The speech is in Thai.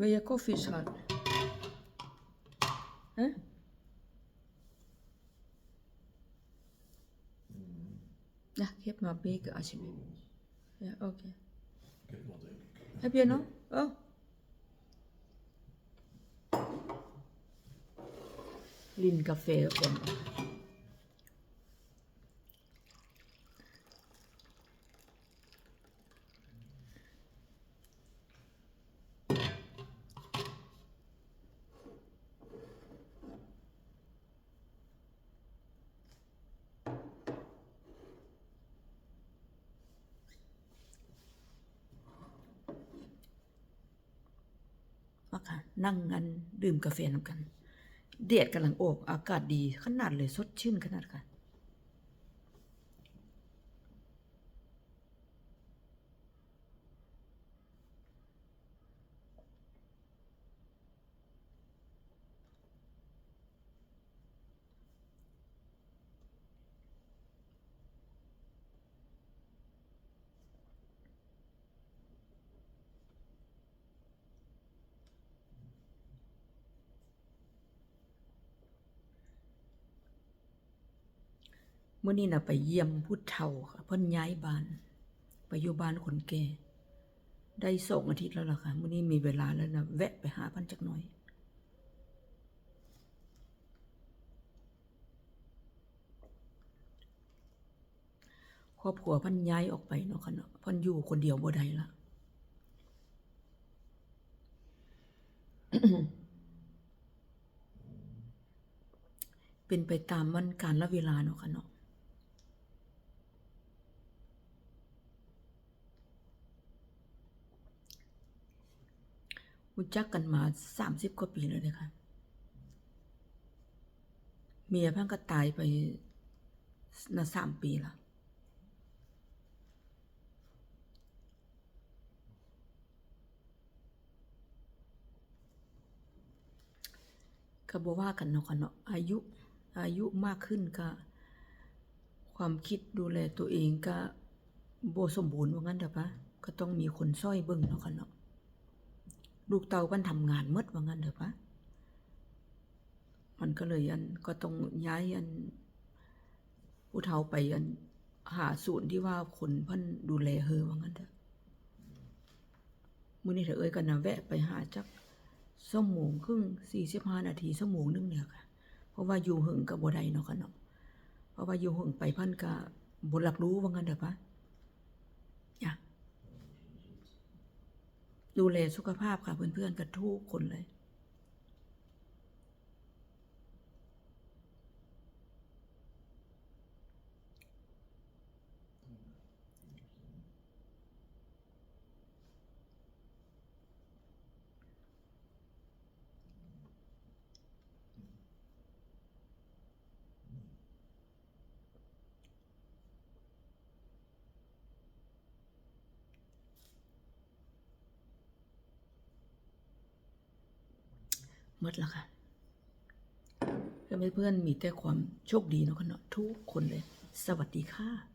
Wil je koffie, schat? Hè? Ja, geef maar een beker alsjeblieft. Ja, oké. Ik heb wel denk ik. Heb je nog? Oh. Lin café gewoon. มาค่ะ นั่งกันดื่มกาแฟนำกัน เดดกำลังโอบอากาศดีขนาดเลยสดชื่นขนาดค่ะ เมื่อนี้นะไปเยี่ยมผู้เฒ่าค่ะเพิ่นย้ายบ้าน ไปอยู่บ้านคนแก่ได้สองอาทิตย์แล้วล่ะค่ะเมื่อนี้มีเวลาแล้วนะแวะไปหาพันจักหน่อยครอบครัวพันย้ายออกไปเนาะค่ะเนาะพันอยู่คนเดียวบ่ได้ละเป็นไปตามวันการละเวลาเนาะค่ะเนาะ รู้จักกันมาสามสิบกว่าปีแล้วเลยค่ะเมียเพิ่งก็ตายไปน่ะสามปีละก็บอกว่ากันเนาะค่ะเนาะอายุอายุมากขึ้นก็ ความคิดดูแลตัวเองก็โบสมบูรณ์ว่างั้นเถอะปะก็ต้องมีคนซ้อยเบิ่งเนาะค่ะเนาะ ลูกเตามันทำงานหมดว่างั้นเถอะปะมันก็เลยอันก็ต้องย้ายอันผู้เฒ่าไปอันหาศูนย์ที่ว่าคนพิ่นดูแลเฮอว่างั้นเถอะมื้อนี้เถอะเอ้ยก็นะแวะไปหาจักชั่วโมงครึ่ง45นาทีชั่วโมงนึงเนี่ยค่ะ เพราะว่าอยู่หึงก็บ่ได้เนาะค่ะเนาะเพราะว่าอยู่หึงไปพิ่นก็บ่รับรู้ว่างั้นเถอะปะ ดูแลสุขภาพค่ะเพื่อนๆกันทุกคนเลย ห มดแล้วค่ะเพื่อนๆมีแต่ความโชคดีเนาะค่ะเนาะทุกคนเลย สวัสดีค่ะ